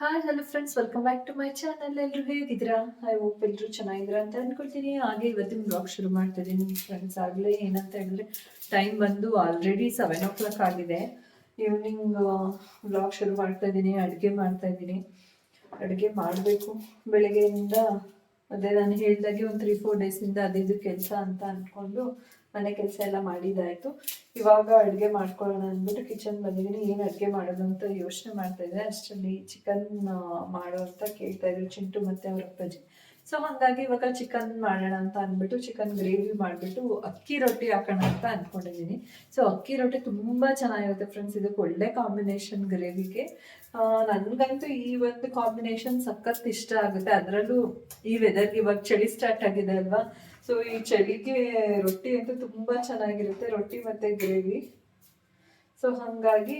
Hi hello friends welcome back to my channel ಎಲ್ಲರೂ ಹೇಗಿದ್ದೀರಾ? I hope ಎಲ್ಲರೂ ಚೆನ್ನಾಗಿದ್ದೀರಾ ಅಂತ ಅಂದ್ಕೊಳ್ತೀನಿ ಹಾಗೆ ಇವತ್ತಿನ ಬ್ಲಾಗ್ ಶುರು ಮಾಡ್ತಾ ಇದ್ದೀನಿ ಫ್ರೆಂಡ್ಸ್ ಆಗಲೇ, ಏನಂತ ಹೇಳಿದ್ರೆ ಟೈಮ್ ಬಂದು ಆಲ್ರೆಡಿ ಸೆವೆನ್ ಓ ಕ್ಲಾಕ್ ಆಗಿದೆ ಈವ್ನಿಂಗ್ ಬ್ಲಾಗ್ ಶುರು ಮಾಡ್ತಾ ಇದ್ದೀನಿ. ಅಡುಗೆ ಮಾಡ್ತಾ ಇದ್ದೀನಿ. ಅಡುಗೆ ಮಾಡಬೇಕು. ಬೆಳಗ್ಗೆಯಿಂದ ಅದೇ ನಾನು ಹೇಳಿದಾಗೆ ಒಂದು ತ್ರೀ ಫೋರ್ ಡೇಸಿಂದ ಅದಿದ್ದು ಕೆಲಸ ಅಂತ ಅಂದ್ಕೊಂಡು ಮನೆ ಕೆಲಸ ಎಲ್ಲ ಮಾಡಿದಾಯ್ತು ಇವಾಗ ಅಡುಗೆ ಮಾಡ್ಕೊಳ್ಳೋಣ ಅಂದ್ಬಿಟ್ಟು ಕಿಚನ್ ಬಂದಿದ್ದೀನಿ. ಏನು ಅಡುಗೆ ಮಾಡೋದು ಅಂತ ಯೋಚನೆ ಮಾಡ್ತಾ ಇದ್ದೆ. ಅಷ್ಟರಲ್ಲಿ ಚಿಕನ್ ಮಾಡೋ ಅಂತ ಕೇಳ್ತಾ ಇದ್ರು. ಚಿಂಟು ಮತ್ತೆ ಅವ್ರ ಅಪ್ಪಾಜಿ. ಸೊ ಹಾಗಾಗಿ ಇವಾಗ ಚಿಕನ್ ಮಾಡೋಣ ಅಂತ ಅಂದ್ಬಿಟ್ಟು ಚಿಕನ್ ಗ್ರೇವಿ ಮಾಡಿಬಿಟ್ಟು ಅಕ್ಕಿ ರೊಟ್ಟಿ ಹಾಕೋಣ ಅಂತ ಅಂದ್ಕೊಂಡಿದ್ದೀನಿ ಸೊ ಅಕ್ಕಿ ರೊಟ್ಟಿ ತುಂಬ ಚೆನ್ನಾಗಿರುತ್ತೆ ಫ್ರೆಂಡ್ಸ್ ಇದಕ್ಕೆ ಒಳ್ಳೆ ಕಾಂಬಿನೇಷನ್ ಗ್ರೇವಿಗೆ ನನಗಂತೂ ಈ ಒಂದು ಕಾಂಬಿನೇಷನ್ ಸಖತ್ ಇಷ್ಟ ಆಗುತ್ತೆ. ಅದರಲ್ಲೂ ಈ ವೆದರ್ಗೆ ಇವಾಗ ಚಳಿ ಸ್ಟಾರ್ಟ್ ಆಗಿದೆ ಅಲ್ವಾ? ಸೊ ಈ ಚಳಿಗೆ ರೊಟ್ಟಿ ಅಂತೂ ತುಂಬ ಚೆನ್ನಾಗಿರುತ್ತೆ. ರೊಟ್ಟಿ ಮತ್ತು ಗ್ರೇವಿ. ಸೊ ಹಾಗಾಗಿ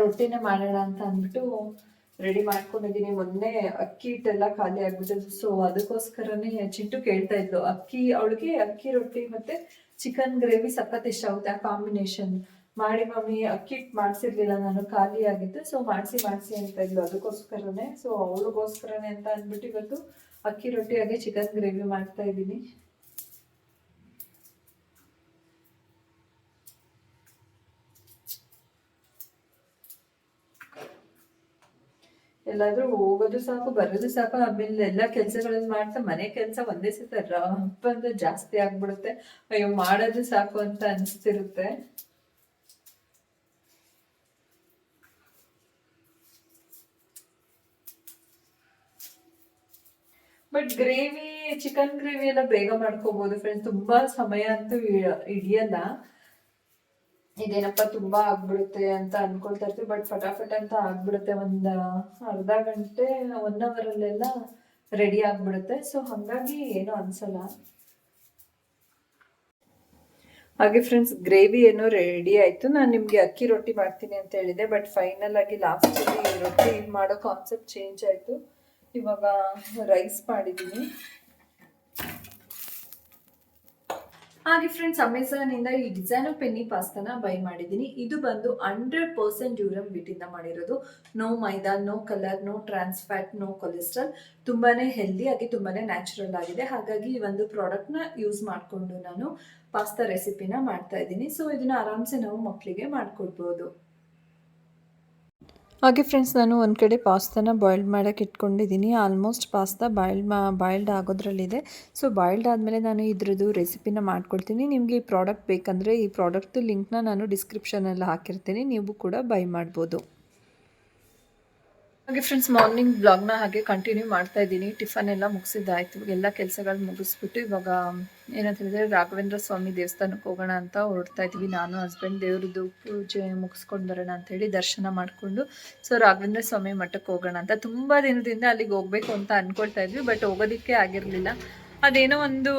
ರೊಟ್ಟಿನೇ ಮಾಡೋಣ ಅಂತ ಅಂದ್ಬಿಟ್ಟು ರೆಡಿ ಮಾಡ್ಕೊಂಡಿದ್ದೀನಿ. ಮೊನ್ನೆ ಅಕ್ಕಿ ಹಿಟ್ಟೆಲ್ಲ ಖಾಲಿ ಆಗ್ಬಿಟ್ಟಿದ್ದು ಸೊ ಅದಕ್ಕೋಸ್ಕರನೇ ಚಿಂಟು ಕೇಳ್ತಾ ಇದ್ಲು. ಅಕ್ಕಿ, ಅವಳಿಗೆ ಅಕ್ಕಿ ರೊಟ್ಟಿ ಮತ್ತೆ ಚಿಕನ್ ಗ್ರೇವಿ ಸಖತ್ ಇಷ್ಟ ಆಗುತ್ತೆ. ಆ ಕಾಂಬಿನೇಷನ್ ಮಾಡಿ ಮಮ್ಮಿ, ಅಕ್ಕಿ ಹಿಟ್ಟು ಮಾಡಿಸಿರ್ಲಿಲ್ಲ, ನಾನು ಖಾಲಿ ಆಗಿತ್ತು ಸೊ ಮಾಡಿಸಿ ಮಾಡಿಸಿ ಅಂತ ಇದ್ಲು. ಅದಕ್ಕೋಸ್ಕರನೇ. ಸೊ ಅವಳಿಗೋಸ್ಕರನೇ ಅಂತ ಅಂದ್ಬಿಟ್ಟು ಇವತ್ತು ಅಕ್ಕಿ ರೊಟ್ಟಿ ಹಾಗೆ ಚಿಕನ್ ಗ್ರೇವಿ ಮಾಡ್ತಾ ಇದ್ದೀನಿ. ಎಲ್ಲಾದ್ರೂ ಹೋಗೋದು ಸಾಕು, ಬರೋದು ಸಾಕು, ಆಮೇಲೆ ಎಲ್ಲ ಕೆಲ್ಸಗಳನ್ನ ಮಾಡ್ತಾ ಮನೆ ಕೆಲಸ ಒಂದೇ ಸತ ಬಂದು ಜಾಸ್ತಿ ಆಗ್ಬಿಡುತ್ತೆ. ಅಯ್ಯೋ, ಮಾಡೋದು ಸಾಕು ಅಂತ ಅನಿಸ್ತಿರುತ್ತೆ. ಬಟ್ ಗ್ರೇವಿ ಚಿಕನ್ ಗ್ರೇವಿ ಎಲ್ಲ ಬೇಗ ಮಾಡ್ಕೋಬಹುದು ಫ್ರೆಂಡ್ಸ್ ತುಂಬಾ ಸಮಯ ಅಂತೂ ಹಿಡಿಯಲ್ಲ. ಇದೇನಪ್ಪ ತುಂಬಾ ಆಗ್ಬಿಡುತ್ತೆ ಅಂತ ಅನ್ಕೊಳ್ತಾ ಇರ್ತೀವಿ. ಬಟ್ ಫಟಾಫಟ್ ಅಂತ ಆಗ್ಬಿಡುತ್ತೆ ಒಂದ್ ಅರ್ಧ ಗಂಟೆ ಒನ್ ಅವರ್ ಅಲ್ಲೆಲ್ಲ ರೆಡಿ ಆಗ್ಬಿಡುತ್ತೆ. ಸೊ ಹಂಗಾಗಿ ಏನು ಅನ್ಸಲ್ಲ. ಹಾಗೆ ಫ್ರೆಂಡ್ಸ್ ಗ್ರೇವಿ ಏನೋ ರೆಡಿ ಆಯ್ತು. ನಾನು ನಿಮಗೆ ಅಕ್ಕಿ ರೊಟ್ಟಿ ಮಾಡ್ತೀನಿ ಅಂತ ಹೇಳಿದೆ. ಬಟ್ ಫೈನಲ್ ಆಗಿ ಲಾಸ್ಟ್ ರೊಟ್ಟಿ ಮಾಡೋ ಕಾನ್ಸೆಪ್ಟ್ ಚೇಂಜ್ ಆಯ್ತು. ಇವಾಗ ರೈಸ್ ಮಾಡಿದ್ದೀನಿ. ಹಾಗೆ ಫ್ರೆಂಡ್ಸ್ ಅಮೆಝಾನಿಂದ ಈ ಡಿಸೈನರ್ ಪೆನ್ನಿ ಪಾಸ್ತಾನ ಬೈ ಮಾಡಿದ್ದೀನಿ. ಇದು ಬಂದು ಹಂಡ್ರೆಡ್ ಪರ್ಸೆಂಟ್ ಡ್ಯೂರಮ್ ಬಿಟ್ಟಿಂದ ಮಾಡಿರೋದು. No maida no colour no trans fat no cholesterol ತುಂಬಾನೇ ಹೆಲ್ದಿ ಆಗಿ ತುಂಬಾನೇ ನ್ಯಾಚುರಲ್ ಆಗಿದೆ. ಹಾಗಾಗಿ ಈ ಒಂದು ಪ್ರಾಡಕ್ಟ್ನ ಯೂಸ್ ಮಾಡಿಕೊಂಡು ನಾನು ಪಾಸ್ತಾ ರೆಸಿಪಿನ ಮಾಡ್ತಾ ಇದ್ದೀನಿ. ಸೊ ಇದನ್ನ ಆರಾಮ್ಸೆ ನಾವು ಮಕ್ಕಳಿಗೆ ಮಾಡ್ಕೊಡ್ಬೋದು. ಹಾಗೆ ಫ್ರೆಂಡ್ಸ್ ನಾನು ಒಂದು ಕಡೆ ಪಾಸ್ತಾನ ಬಾಯ್ಲ್ಡ್ ಮಾಡೋಕ್ಕೆ ಇಟ್ಕೊಂಡಿದ್ದೀನಿ. ಆಲ್ಮೋಸ್ಟ್ ಪಾಸ್ತಾ ಬಾಯ್ಲ್ಡ್ ಮಾ ಬಾಯ್ಲ್ಡ್ ಆಗೋದ್ರಲ್ಲಿದೆ. ಸೊ ಬಾಯ್ಲ್ಡ್ ಆದಮೇಲೆ ನಾನು ಇದ್ರದ್ದು ರೆಸಿಪಿನ ಮಾಡ್ಕೊಳ್ತೀನಿ ನಿಮಗೆ ಈ ಪ್ರಾಡಕ್ಟ್ ಬೇಕಂದರೆ ಈ ಪ್ರಾಡಕ್ಟ್ದು ಲಿಂಕ್ನ ನಾನು ಡಿಸ್ಕ್ರಿಪ್ಷನಲ್ಲಿ ಹಾಕಿರ್ತೀನಿ. ನೀವು ಕೂಡ ಬೈ ಮಾಡ್ಬೋದು. ಹಾಗೆ ಫ್ರೆಂಡ್ಸ್ ಮಾರ್ನಿಂಗ್ ಬ್ಲಾಗ್ನ ಹಾಗೆ ಕಂಟಿನ್ಯೂ ಮಾಡ್ತಾ ಇದ್ದೀನಿ. ಟಿಫನ್ ಎಲ್ಲ ಮುಗಿಸಿದ್ದಾಯ್ತು. ಎಲ್ಲ ಕೆಲಸಗಳು ಮುಗಿಸ್ಬಿಟ್ಟು ಇವಾಗ ಏನಂತ ಹೇಳಿದ್ರೆ ರಾಘವೇಂದ್ರ ಸ್ವಾಮಿ ದೇವಸ್ಥಾನಕ್ಕೆ ಹೋಗೋಣ ಅಂತ ಹೊರಡ್ತಾ ಇದ್ವಿ. ನಾನು ಹಸ್ಬೆಂಡ್ ದೇವ್ರದ್ದು ಪೂಜೆ ಮುಗಿಸ್ಕೊಂಡು ಬರೋಣ ಅಂತ ಹೇಳಿ ದರ್ಶನ ಮಾಡಿಕೊಂಡು ಸೊ ರಾಘವೇಂದ್ರ ಸ್ವಾಮಿ ಮಠಕ್ಕೆ ಹೋಗೋಣ ಅಂತ. ತುಂಬ ದಿನದಿಂದ ಅಲ್ಲಿಗೆ ಹೋಗ್ಬೇಕು ಅಂತ ಅಂದ್ಕೊಳ್ತಾ ಇದ್ವಿ ಬಟ್ ಹೋಗೋದಿಕ್ಕೆ ಆಗಿರಲಿಲ್ಲ. ಅದೇನೋ ಒಂದು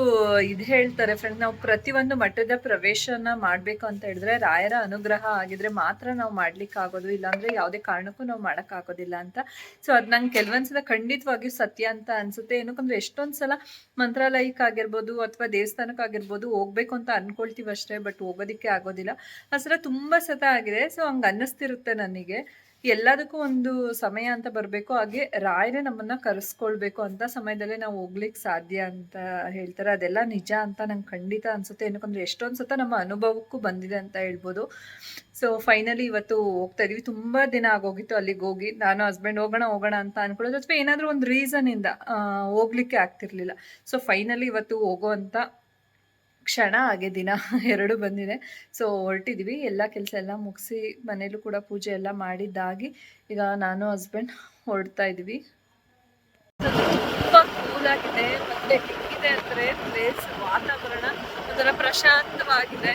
ಇದು ಹೇಳ್ತಾರೆ ಫ್ರೆಂಡ್ ನಾವು ಪ್ರತಿಯೊಂದು ಮಠದ ಪ್ರವೇಶನ ಮಾಡಬೇಕು ಅಂತ ಹೇಳಿದ್ರೆ ರಾಯರ ಅನುಗ್ರಹ ಆಗಿದ್ರೆ ಮಾತ್ರ ನಾವು ಮಾಡ್ಲಿಕ್ಕೆ ಆಗೋದು, ಇಲ್ಲಾಂದ್ರೆ ಯಾವುದೇ ಕಾರಣಕ್ಕೂ ನಾವು ಮಾಡೋಕ್ಕಾಗೋದಿಲ್ಲ ಅಂತ. ಸೊ ಅದು ನಂಗೆ ಕೆಲವೊಂದ್ಸಲ ಖಂಡಿತವಾಗಿಯೂ ಸತ್ಯ ಅಂತ ಅನ್ಸುತ್ತೆ. ಏನಕ್ಕಂದ್ರೆ ಎಷ್ಟೊಂದು ಸಲ ಮಂತ್ರಾಲಯಕ್ಕೆ ಆಗಿರ್ಬೋದು ಅಥವಾ ದೇವಸ್ಥಾನಕ್ಕೆ ಆಗಿರ್ಬೋದು ಹೋಗ್ಬೇಕು ಅಂತ ಅನ್ಕೊಳ್ತೀವಿ ಅಷ್ಟೇ, ಬಟ್ ಹೋಗೋದಿಕ್ಕೆ ಆಗೋದಿಲ್ಲ. ಆ ಸಲ ತುಂಬ ಸತ ಆಗಿದೆ. ಸೊ ಹಂಗೆ ಅನ್ನಿಸ್ತಿರುತ್ತೆ ನನಗೆ. ಎಲ್ಲದಕ್ಕೂ ಒಂದು ಸಮಯ ಅಂತ ಬರಬೇಕು. ಹಾಗೆ ರಾಯರೇ ನಮ್ಮನ್ನ ಕರೆಸ್ಕೊಳ್ಬೇಕು ಅಂತ ಸಮಯದಲ್ಲೇ ನಾವು ಹೋಗ್ಲಿಕ್ಕೆ ಸಾಧ್ಯ ಅಂತ ಹೇಳ್ತಾರೆ. ಅದೆಲ್ಲ ನಿಜ ಅಂತ ನಂಗೆ ಖಂಡಿತ ಅನ್ಸುತ್ತೆ. ಏನಕ್ಕಂದ್ರೆ ಎಷ್ಟೊಂದು ಸತ ನಮ್ಮ ಅನುಭವಕ್ಕೂ ಬಂದಿದೆ ಅಂತ ಹೇಳ್ಬೋದು. ಸೊ ಫೈನಲಿ ಇವತ್ತು ಹೋಗ್ತಾ ಇದೀವಿ. ತುಂಬ ದಿನ ಆಗೋಗಿತ್ತು ಅಲ್ಲಿಗೆ ಹೋಗಿ. ನಾನು ಹಸ್ಬೆಂಡ್ ಹೋಗೋಣ ಹೋಗೋಣ ಅಂತ ಅನ್ಕೊಳ್ಳೋದು. ಅಥವಾ ಏನಾದರೂ ಒಂದು ರೀಸನಿಂದ ಹೋಗ್ಲಿಕ್ಕೆ ಆಗ್ತಿರ್ಲಿಲ್ಲ. ಸೊ ಫೈನಲಿ ಇವತ್ತು ಹೋಗೋ ಅಂತ ಕ್ಷಣ ಹಾಗೆ ದಿನ ಎರಡು ಬಂದಿದೆ. ಸೊ ಹೊರಟಿದ್ವಿ. ಎಲ್ಲ ಕೆಲಸ ಎಲ್ಲ ಮುಗಿಸಿ ಮನೇಲೂ ಕೂಡ ಪೂಜೆ ಎಲ್ಲ ಮಾಡಿದ್ದಾಗಿ ಈಗ ನಾನು ಹಸ್ಬೆಂಡ್ ಹೊರಡ್ತಾ ಇದ್ವಿ ತುಂಬ ಕೂಲಾಗಿದೆ ಮತ್ತೆ ಹೇಗಿದೆ ಅಂದರೆ ಪ್ಲೇಸ್ ವಾತಾವರಣ ಒಂಥರ ಪ್ರಶಾಂತವಾಗಿದೆ.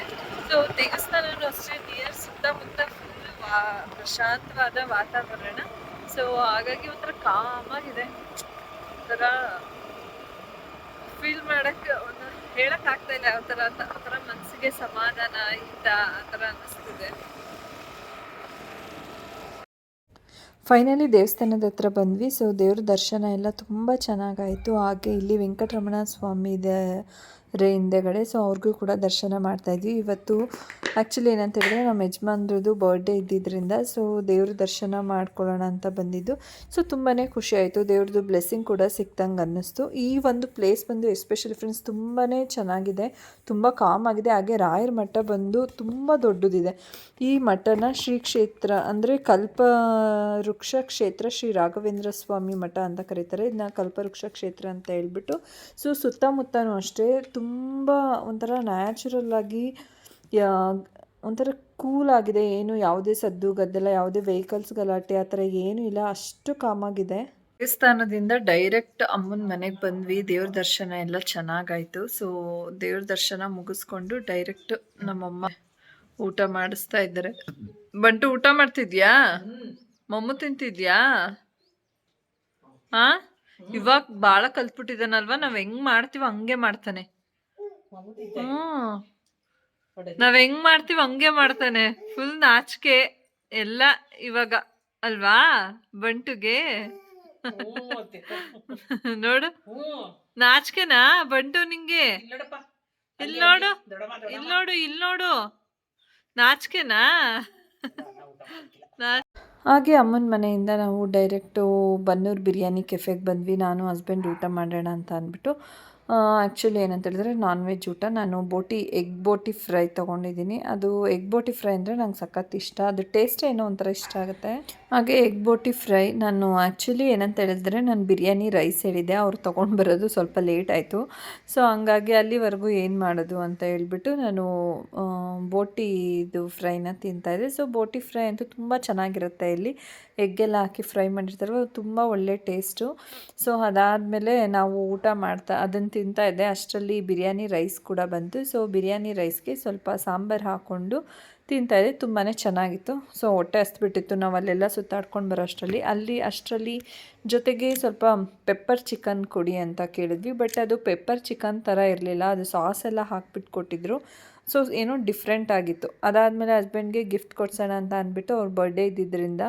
ಸೊ ದೇವಸ್ಥಾನನೂ ಅಷ್ಟೇ ನಿಯರ್ ಸುತ್ತಮುತ್ತ ಫುಲ್ ವಾ, ಪ್ರಶಾಂತವಾದ ವಾತಾವರಣ. ಸೊ ಹಾಗಾಗಿ ಒಂಥರ ಕಾಮಾಗಿದೆ ಒಂಥರ ಫೀಲ್ ಮಾಡಕ್ಕೆ ಒಂದು ಹೇಳಕ್ ಆಗ್ತಾ ಇಲ್ಲ ಆತರ ಆತರ ಮನ್ಸಿಗೆ ಸಮಾಧಾನ ಹಿತ ಆತರ ಥರ ಅನ್ನಿಸ್ತಿದೆ. ಫೈನಲಿ ದೇವಸ್ಥಾನದ ಹತ್ರ ಬಂದ್ವಿ ಸೊ ದೇವ್ರ ದರ್ಶನ ಎಲ್ಲ ತುಂಬ ಚೆನ್ನಾಗಾಯಿತು. ಹಾಗೆ ಇಲ್ಲಿ ವೆಂಕಟರಮಣ ಸ್ವಾಮಿ ಇದೆ ರೇ ಹಿಂದೆಗಡೆ. ಸೊ ಅವ್ರಿಗೂ ಕೂಡ ದರ್ಶನ ಮಾಡ್ತಾಯಿದ್ವಿ ಇವತ್ತು ಆ್ಯಕ್ಚುಲಿ ಏನಂತ ಹೇಳಿದ್ರೆ ನಮ್ಮ ಯಜಮಾನ್ರದ್ದು ಬರ್ಡೇ ಇದ್ದಿದ್ದರಿಂದ ಸೊ ದೇವ್ರ ದರ್ಶನ ಮಾಡ್ಕೊಳ್ಳೋಣ ಅಂತ ಬಂದಿದ್ದು. ಸೊ ತುಂಬಾ ಖುಷಿ ಆಯಿತು. ದೇವ್ರದ್ದು ಬ್ಲೆಸ್ಸಿಂಗ್ ಕೂಡ ಸಿಕ್ತಂಗೆ ಅನ್ನಿಸ್ತು. ಈ ಒಂದು ಪ್ಲೇಸ್ ಬಂದು ಎಸ್ಪೆಷಲಿ ಫ್ರೆಂಡ್ಸ್ ತುಂಬಾ ಚೆನ್ನಾಗಿದೆ. ತುಂಬ ಕಾಮ್ ಆಗಿದೆ. ಹಾಗೆ ರಾಯರ ಮಠ ಬಂದು ತುಂಬ ದೊಡ್ಡದಿದೆ. ಈ ಮಠನ ಶ್ರೀ ಕ್ಷೇತ್ರ ಅಂದರೆ ಕಲ್ಪ ವೃಕ್ಷ ಕ್ಷೇತ್ರ ಶ್ರೀ ರಾಘವೇಂದ್ರ ಸ್ವಾಮಿ ಮಠ ಅಂತ ಕರೀತಾರೆ. ಇದನ್ನ ಕಲ್ಪವೃಕ್ಷ ಕ್ಷೇತ್ರ ಅಂತ ಹೇಳ್ಬಿಟ್ಟು ಸೊ ಸುತ್ತಮುತ್ತನೂ ಅಷ್ಟೇ ತುಂಬ ಒಂಥರ ನ್ಯಾಚುರಲ್ ಆಗಿ, ಯಾ, ಒಂಥರ ಕೂಲ್ ಆಗಿದೆ. ಏನು ಯಾವುದೇ ಸದ್ದು, ಗದ್ದಲ, ಯಾವುದೇ ವೆಹಿಕಲ್ಸ್ ಗಲಾಟೆ, ಆ ಥರ ಏನೂ ಇಲ್ಲ. ಅಷ್ಟು ಕಾಮಾಗಿದೆ ದೇವಸ್ಥಾನದಿಂದ ಡೈರೆಕ್ಟ್ ಅಮ್ಮನ ಮನೆಗೆ ಬಂದ್ವಿ. ದೇವ್ರ ದರ್ಶನ ಎಲ್ಲ ಚೆನ್ನಾಗಾಯ್ತು. ಸೊ ದೇವ್ರ ದರ್ಶನ ಮುಗಿಸ್ಕೊಂಡು ಡೈರೆಕ್ಟ್ ನಮ್ಮಮ್ಮ ಊಟ ಮಾಡಿಸ್ತಾ ಇದ್ದಾರೆ. ಬಂಟು, ಊಟ ಮಾಡ್ತಿದ್ಯಾ? ಮಮ್ಮು ತಿಂತಿದ್ಯಾ? ಹಾ ಇವಾಗ ಭಾಳ ಕಲ್ತ್ಬಿಟ್ಟಿದ್ದಾನಲ್ವಾ? ನಾವು ಹೆಂಗ್ ಮಾಡ್ತೀವಿ ಹಂಗೆ ಮಾಡ್ತಾನೆ. ನಾವ್ ಹೆಂಗ್ ಮಾಡ್ತೀವಿ ಹಂಗೆ ಮಾಡ್ತಾನೆ. ಫುಲ್ ನಾಚಿಕೆ. ಎಲ್ಲ ಇವಾಗ ಅಲ್ವಾ ಬಂಟುಗೆ? ನೋಡು. ನಾಚಿಕೆನಾ ಬಂಟು ನಿಂಗೆ? ಇಲ್ ನೋಡು. ಇಲ್ ನೋಡು ಇಲ್ ನೋಡು. ನಾಚಿಕೆನಾ? ಹಾಗೆ ಅಮ್ಮನ ಮನೆಯಿಂದ ನಾವು ಡೈರೆಕ್ಟು ಬನ್ನೂರು ಬಿರಿಯಾನಿ ಕೆಫೆಗೆ ಬಂದ್ವಿ. ನಾನು ಹಸ್ಬೆಂಡ್ ಊಟ ಮಾಡೋಣ ಅಂತ ಅಂದ್ಬಿಟ್ಟು. ಆ್ಯಕ್ಚುಲಿ ಏನಂತ ಹೇಳಿದ್ರೆ ನಾನ್ ವೆಜ್ ಊಟ. ನಾನು ಬೋಟಿ ಎಗ್ ಬೋಟಿ ಫ್ರೈ ತೊಗೊಂಡಿದ್ದೀನಿ. ಅದು ಎಗ್ ಬೋಟಿ ಫ್ರೈ ಅಂದರೆ ನಂಗೆ ಸಖತ್ ಇಷ್ಟ. ಅದು ಟೇಸ್ಟ್ ಏನೋ ಒಂಥರ ಇಷ್ಟ ಆಗುತ್ತೆ. ಹಾಗೆ ಎಗ್ ಬೋಟಿ ಫ್ರೈ ನಾನು ಆ್ಯಕ್ಚುಲಿ ಏನಂತ ಹೇಳಿದ್ರೆ ನಾನು ಬಿರಿಯಾನಿ ರೈಸ್ ಹೇಳಿದೆ ಅವ್ರು ತೊಗೊಂಡು ಬರೋದು ಸ್ವಲ್ಪ ಲೇಟ್ ಆಯಿತು. ಸೊ ಹಂಗಾಗಿ ಅಲ್ಲಿವರೆಗೂ ಏನು ಮಾಡೋದು ಅಂತ ಹೇಳ್ಬಿಟ್ಟು ನಾನು ಬೋಟಿ ಇದು ಫ್ರೈನ ತಿಂತಾಯಿದ್ದೆ ಸೊ ಬೋಟಿ ಫ್ರೈ ಅಂತೂ ತುಂಬ ಚೆನ್ನಾಗಿರುತ್ತೆ ಇಲ್ಲಿ. ಎಗ್ಗೆಲ್ಲ ಹಾಕಿ ಫ್ರೈ ಮಾಡಿರ್ತಾರೆ ತುಂಬ ಒಳ್ಳೆ ಟೇಸ್ಟು ಸೊ ಅದಾದಮೇಲೆ ನಾವು ಊಟ ಮಾಡ್ತಾ ಅದನ್ನು ತಿಂತಾ ಇದ್ದೆ. ಅಷ್ಟರಲ್ಲಿ ಬಿರಿಯಾನಿ ರೈಸ್ ಕೂಡ ಬಂತು. ಸೊ ಬಿರಿಯಾನಿ ರೈಸ್ಗೆ ಸ್ವಲ್ಪ ಸಾಂಬಾರು ಹಾಕ್ಕೊಂಡು ತಿಂತಾ ಇದ್ದೆ. ತುಂಬಾ ಚೆನ್ನಾಗಿತ್ತು. ಸೊ ಹೊಟ್ಟೆ ಹಸ್ಬಿಟ್ಟಿತ್ತು ನಾವು ಅಲ್ಲೆಲ್ಲ ಸುತ್ತಾಡ್ಕೊಂಡು ಬರೋ ಅಷ್ಟರಲ್ಲಿ. ಅಲ್ಲಿ ಅಷ್ಟರಲ್ಲಿ ಜೊತೆಗೆ ಸ್ವಲ್ಪ ಪೆಪ್ಪರ್ ಚಿಕನ್ ಕೊಡಿ ಅಂತ ಕೇಳಿದ್ವಿ. ಬಟ್ ಅದು ಪೆಪ್ಪರ್ ಚಿಕನ್ ಥರ ಇರಲಿಲ್ಲ. ಅದು ಸಾಸ್ ಎಲ್ಲ ಹಾಕ್ಬಿಟ್ಟು ಕೊಟ್ಟಿದ್ರು. ಸೊ ಏನೋ ಡಿಫ್ರೆಂಟ್ ಆಗಿತ್ತು. ಅದಾದಮೇಲೆ ಹಸ್ಬೆಂಡ್ಗೆ ಗಿಫ್ಟ್ ಕೊಡ್ಸೋಣ ಅಂತ ಅಂದ್ಬಿಟ್ಟು ಅವ್ರ ಬರ್ಡೇ ಇದ್ದಿದ್ದರಿಂದ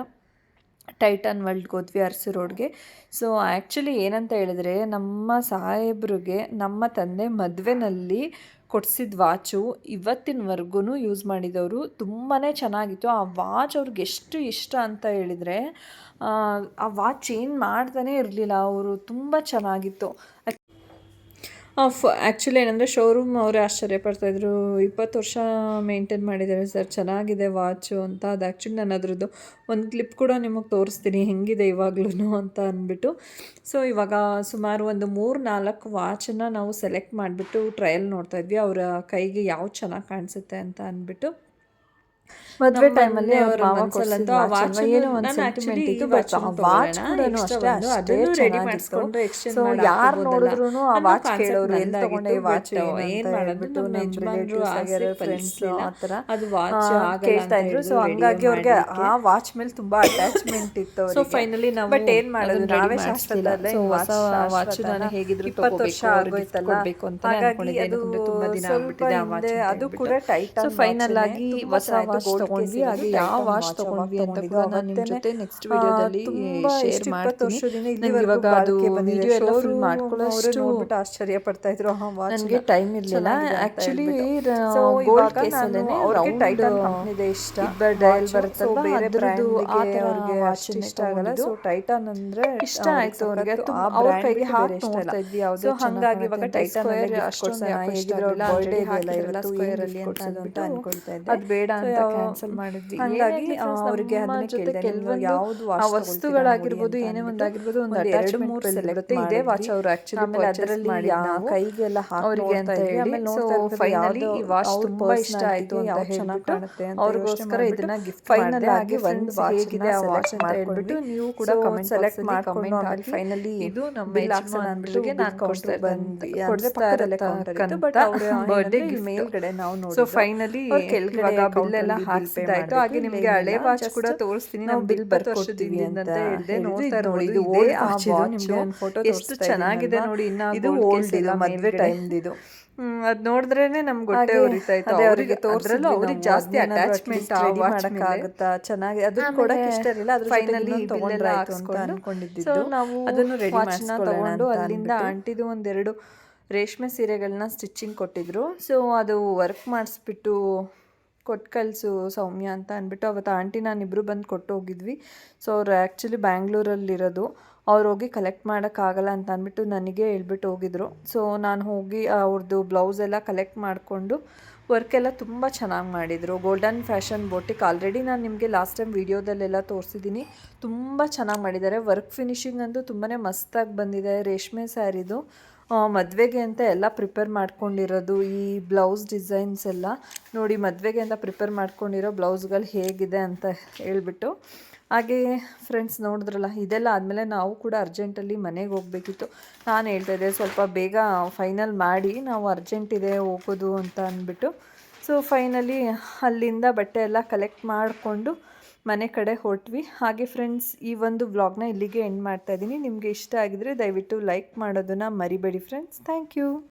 ಟೈಟನ್ ವರ್ಲ್ಡ್ಗೆ ಹೋದ್ವಿ ಅರಸು ರೋಡ್ಗೆ ಸೊ ಆ್ಯಕ್ಚುಲಿ ಏನಂತ ಹೇಳಿದ್ರೆ, ನಮ್ಮ ಸಾಹೇಬ್ರಿಗೆ, ನಮ್ಮ ತಂದೆ ಮದುವೆನಲ್ಲಿ ಕೊಡಿಸಿದ ವಾಚು ಇವತ್ತಿನವರೆಗೂ ಯೂಸ್ ಮಾಡಿದವರು ತುಂಬಾ ಚೆನ್ನಾಗಿತ್ತು. ಆ ವಾಚ್ ಅವ್ರಿಗೆ ಎಷ್ಟು ಇಷ್ಟ ಅಂತ ಹೇಳಿದರೆ, ಆ ವಾಚ್ ಚೇಂಜ್ ಮಾಡ್ತಾನೆ ಇರಲಿಲ್ಲ, ಅವರು ತುಂಬ ಚೆನ್ನಾಗಿತ್ತು. ಫ ಆ್ಯಕ್ಚುಲಿ ಏನಂದರೆ ಶೋರೂಮ್ ಅವರೇ ಆಶ್ಚರ್ಯ ಪಡ್ತಾಯಿದ್ರು ಇಪ್ಪತ್ತು ವರ್ಷ ಮೇಂಟೈನ್ ಮಾಡಿದ್ದಾರೆ ಸರ್ ಚೆನ್ನಾಗಿದೆ ವಾಚು ಅಂತ. ಅದು ಆ್ಯಕ್ಚುಲಿ ನಾನು ಅದ್ರದ್ದು ಒಂದು ಕ್ಲಿಪ್ ಕೂಡ ನಿಮಗೆ ತೋರಿಸ್ತೀನಿ. ಹೆಂಗಿದೆ ಇವಾಗ್ಲೂ ಅಂತ ಅಂದ್ಬಿಟ್ಟು. ಸೊ ಇವಾಗ ಸುಮಾರು ಒಂದು ಮೂರು ನಾಲ್ಕು ವಾಚನ್ನು ನಾವು ಸೆಲೆಕ್ಟ್ ಮಾಡಿಬಿಟ್ಟು ಟ್ರಯಲ್ ನೋಡ್ತಾ ಇದ್ವಿ. ಅವರ ಕೈಗೆ ಯಾವ್ದು ಚೆನ್ನಾಗಿ ಕಾಣಿಸುತ್ತೆ ಅಂತ ಅಂದ್ಬಿಟ್ಟು. ಮದುವೆ ಟೈಮಲ್ಲಿ ಅವ್ರ ಮನಸ್ಸಲ್ಲಂತೂ ಆ ವಾಚ್ ಏನೋ ಒಂದು ಸೆಂಟಿಮೆಂಟ್ ಇತ್ತು ಬಟ್ ಆ ವಾಚ್ ಕೂಡ ಅಷ್ಟೇ ಅಷ್ಟೇ ರೆಡಿ ಮಾಡಿಸ್ಕೊಂಡು ಸೊ ಯಾರು ನೋಡಿದ್ರು ಆ ವಾಚ್ ಕೇಳೋರು ಎಲ್ಲಿ ತಗೊಂಡೆ ಈ ವಾಚ್ ಏನು ಮಾಡ್ಬಿಟ್ಟು ನಮ್ಮ ರಿಲೇಟಿವ್ಸ್ ಫ್ರೆಂಡ್ಸ್ ಆ ಥರ ಅದು ವಾಚ್ ಕೇಳ್ತಾ ಇದ್ರು. ಸೊ ಹಂಗಾಗಿ ಅವ್ರಿಗೆ ಆ ವಾಚ್ ಮೇಲೆ ತುಂಬಾ ಅಟ್ಯಾಚ್ಮೆಂಟ್ ಇತ್ತು ಸೊ ಫೈನಲಿ ನಾವು ಬಟ್ ಏನ್ ಮಾಡೋದು? ನಾವೇ ಹೊಸ ವಾಚ್ ನಾನು ಹೇಗಿದ್ರು ಇಪ್ಪತ್ತು ವರ್ಷ ಆಗೋಯ್ತಲ್ಲ? ಹಾಗಾಗಿ ಅದು ತುಂಬಾ ದಿನ ಆಗ್ಬಿಟ್ಟಿದೆ ಆ ವಾಚ್ ಅದು ಕೂಡ ಟೈಟ್ ಸೊ ಫೈನಲ್ ಆಗಿ ಹೊಸ ವಾಚ್ ತಗೊಂಡ್ವಿ. ಹಾಗೆ ಯಾವ ವಾಚ್ ತಗೊಂಡ್ವಿ ಅಂತ ಕೂಡ ನಾನು ನಿಮ್ಮ ಜೊತೆ ನೆಕ್ಸ್ಟ್ ವಿಡಿಯೋದಲ್ಲಿ ಶೇರ್ ಮಾಡ್ತೀನಿ. ಇವಾಗ ಅದು ವಿಡಿಯೋ ಎಲ್ಲ ಫುಲ್ ಮಾಡ್ಕೊಳ್ಳೋಷ್ಟು ಆಶ್ಚರ್ಯ ಪಡ್ತಾ ಇದ್ರು ನನಗೆ ಟೈಮ್ ಇರಲಿಲ್ಲ. ಆಕ್ಚುಲಿ ಗೋಲ್ಡ್ ಕೇಸಲ್ಲೇನೆ ರೌಂಡ್ ಟೈಟನ್ ಇದೆ ಇಷ್ಟ. ಡಯಲ್ ಬರುತ್ತಲ್ವ? ಅದ್ರದ್ದು ಆ ಥರ ವಾಚ್ ಇಷ್ಟ ಆಗಲ್ಲ. ಸೊ ಟೈಟನ್ ಅಂದ್ರೆ ಇಷ್ಟ ಆಯ್ತು ಅವ್ರಿಗೆ. ಅವ್ರ ಕೈಗೆ ಹಾಕಿ ನೋಡ್ತಾ ಇದ್ವಿ. ಯಾವ್ದು ಹಂಗಾಗಿ ಇವಾಗ ಟೈಟನ್ ಅಷ್ಟೊಂದು ಇರಲ್ಲ ಬರ್ಡೇ ಎಲ್ಲ ಇರಲ್ಲ ಸ್ಕ್ವೇರ್ ಅಲ್ಲಿ ಅಂತ ಅನ್ಕೊಳ್ತಾ ಇದ್ದೆ. ಅದು ಬೇಡ ಅಂತ ಕ್ಯಾನ್ಸಲ್ ಮಾಡಿದ್ವಿ. ಹಂಗಾಗಿ ಅವರಿಗೆ ಅದನ್ನ ಯಾವುದು ವಸ್ತುಗಳಾಗಿರ್ಬೋದು ಏನೇ ಒಂದಾಗಿರ್ಬೋದು ಒಂದು ಎರಡು ಮೂರು ಸೆಲೆಕ್ಟ್ ಇದೇ ವಾಚ್ ಅವರು ಆಕ್ಚುಲಿ ಆಮೇಲೆ ಅದರಲ್ಲಿ ಕೈಗೆಲ್ಲ ಅವರಿಗೆ ಅಂತ ಹೇಳಿ ಸೊ ಫೈನಲಿ ಈ ವಾಚ್ ತುಂಬಾ ಇಷ್ಟ ಆಯ್ತು ಅಂತ ಹೇಳ್ಬಿಟ್ಟು ಅವ್ರಿಗೋಸ್ಕರ ಇದನ್ನ ಗಿಫ್ಟ್ ಫೈನಲ್ ಆಗಿ ಒಂದು ವಾಚ್ ಹೇಗಿದೆ ಆ ವಾಚ್ ಅಂತ ಹೇಳ್ಬಿಟ್ಟು ನೀವು ಕೂಡ ಕಮೆಂಟ್ ಸೆಲೆಕ್ಟ್ ಮಾಡ್ಕೊಂಡು ಆಮೇಲೆ ಫೈನಲಿ ಇದು ನಮ್ಮ ಯಜಮಾನ್ರಿಗೆ ನಾನು ಕೊಡ್ತಾ ಬಂದು ಕೌಂಟರ್ ಇತ್ತು ಬಟ್ ಅವರ ಬರ್ಡೇ ಮೇಲ್ಗಡೆ ನಾವು ನೋಡಿ ಸೊ ಫೈನಲಿ ಕೆಳಗಡೆ ಬಿಲ್ ಎಲ್ಲ ಹಾಕ್ಸಿದಾಯ್ತು ಹಾಗೆ ನಿಮಗೆ ಹಳೆ ವಾಚ್ ಕೂಡ ತೋರಿಸ್ತೀನಿ. ನಾವು ಬಿಲ್ ಬರ್ಕೊಡ್ತೀವಿ ಅಂತ ಹೇಳಿದೆ. ನೋಡ್ತಾ ನೋಡಿ ಇದು ಓಲ್ಡ್ ವಾಚ್ ಎಷ್ಟು ಚೆನ್ನಾಗಿದೆ ನೋಡಿ ಇನ್ನ ಇದು ಓಲ್ಡ್ ಇಲ್ಲ ಮದ್ವೆ ಟೈಮ್ ಇದು ಅದ್ ನೋಡಿದ್ರೇನೆ ನಮ್ಗೆ ಹೊಟ್ಟೆ ಉರಿತಾ ಇತ್ತು ಅವರಿಗೆ ತೋರಿಸಲು ಅವ್ರಿಗೆ ಜಾಸ್ತಿ ಅಟ್ಯಾಚ್ಮೆಂಟ್ ಮಾಡಕ್ಕಾಗುತ್ತಾ? ಚೆನ್ನಾಗಿ ಅದನ್ನ ಕೊಡಕ್ಕೆ ಇಷ್ಟ ಇರಲಿಲ್ಲ. ಅದ್ರ ಫೈನಲಿ ತಗೊಂಡ್ರಾಯ್ತು ಅಂತ ಅನ್ಕೊಂಡಿದ್ದು. ನಾವು ಅದನ್ನು ರೆಡಿ ತಗೊಂಡು ಅಲ್ಲಿಂದ ಆಂಟಿದು ಒಂದೆರಡು ರೇಷ್ಮೆ ಸೀರೆಗಳನ್ನ ಸ್ಟಿಚಿಂಗ್ ಕೊಟ್ಟಿದ್ರು. ಸೊ ಅದು ವರ್ಕ್ ಮಾಡಿಸ್ಬಿಟ್ಟು ಕೊಟ್ಟು ಕಳಿಸು ಸೌಮ್ಯ ಅಂತ ಅಂದ್ಬಿಟ್ಟು ಅವತ್ತು ಆಂಟಿ ನಾನಿಬ್ಬರು ಬಂದು ಕೊಟ್ಟು ಹೋಗಿದ್ವಿ ಸೊ ಅವ್ರು ಆ್ಯಕ್ಚುಲಿ ಬ್ಯಾಂಗ್ಳೂರಲ್ಲಿರೋದು. ಅವ್ರು ಹೋಗಿ ಕಲೆಕ್ಟ್ ಮಾಡೋಕ್ಕಾಗಲ್ಲ ಅಂತ ಅಂದ್ಬಿಟ್ಟು ನನಗೆ ಹೇಳ್ಬಿಟ್ಟು ಹೋಗಿದ್ರು. ಸೊ ನಾನು ಹೋಗಿ ಅವ್ರದ್ದು ಬ್ಲೌಸ್ ಎಲ್ಲ ಕಲೆಕ್ಟ್ ಮಾಡಿಕೊಂಡು ವರ್ಕ್ ಎಲ್ಲ ತುಂಬ ಚೆನ್ನಾಗಿ ಮಾಡಿದರು. ಗೋಲ್ಡನ್ ಫ್ಯಾಷನ್ ಬೋಟಿಕ್ ಆಲ್ರೆಡಿ ನಾನು ನಿಮಗೆ ಲಾಸ್ಟ್ ಟೈಮ್ ವೀಡಿಯೋದಲ್ಲೆಲ್ಲ ತೋರಿಸಿದ್ದೀನಿ ತುಂಬ ಚೆನ್ನಾಗಿ ಮಾಡಿದ್ದಾರೆ. ವರ್ಕ್ ಫಿನಿಶಿಂಗ್ ಅಂತೂ ತುಂಬಾ ಮಸ್ತಾಗಿ ಬಂದಿದೆ. ರೇಷ್ಮೆ ಸ್ಯಾರಿದು ಮದುವೆಗೆ ಅಂತ ಎಲ್ಲ ಪ್ರಿಪೇರ್ ಮಾಡ್ಕೊಂಡಿರೋದು, ಈ ಬ್ಲೌಸ್ ಡಿಸೈನ್ಸ್ ಎಲ್ಲ ನೋಡಿ ಮದುವೆಗೆ ಅಂತ ಪ್ರಿಪೇರ್ ಮಾಡ್ಕೊಂಡಿರೋ ಬ್ಲೌಸ್ಗಳು ಹೇಗಿದೆ ಅಂತ ಹೇಳ್ಬಿಟ್ಟು. ಹಾಗೆ ಫ್ರೆಂಡ್ಸ್ ನೋಡಿದ್ರಲ್ಲ, ಇದೆಲ್ಲ ಆದಮೇಲೆ ನಾವು ಕೂಡ ಅರ್ಜೆಂಟಲ್ಲಿ ಮನೆಗೆ ಹೋಗಬೇಕಿತ್ತು. ನಾನು ಹೇಳ್ತಾ ಇದ್ದೆ, ಸ್ವಲ್ಪ ಬೇಗ ಫೈನಲ್ ಮಾಡಿ, ನಾವು ಅರ್ಜೆಂಟ್ ಇದೆ ಹೋಗೋದು ಅಂತ ಅಂದ್ಬಿಟ್ಟು. ಸೊ ಫೈನಲಿ ಅಲ್ಲಿಂದ ಬಟ್ಟೆ ಎಲ್ಲ ಕಲೆಕ್ಟ್ ಮಾಡಿಕೊಂಡು ಮನೆ ಕಡೆ ಹೊರಟ್ವಿ. ಹಾಗೆ ಫ್ರೆಂಡ್ಸ್ ಈ ಒಂದು ವ್ಲಾಗ್ನ ಇಲ್ಲಿಗೆ ಎಂಡ್ ಮಾಡ್ತಾ ಇದ್ದೀನಿ. ನಿಮಗೆ ಇಷ್ಟ ಆಗಿದರೆ ದಯವಿಟ್ಟು ಲೈಕ್ ಮಾಡೋದನ್ನು ಮರಿಬೇಡಿ ಫ್ರೆಂಡ್ಸ್ ಥ್ಯಾಂಕ್ ಯು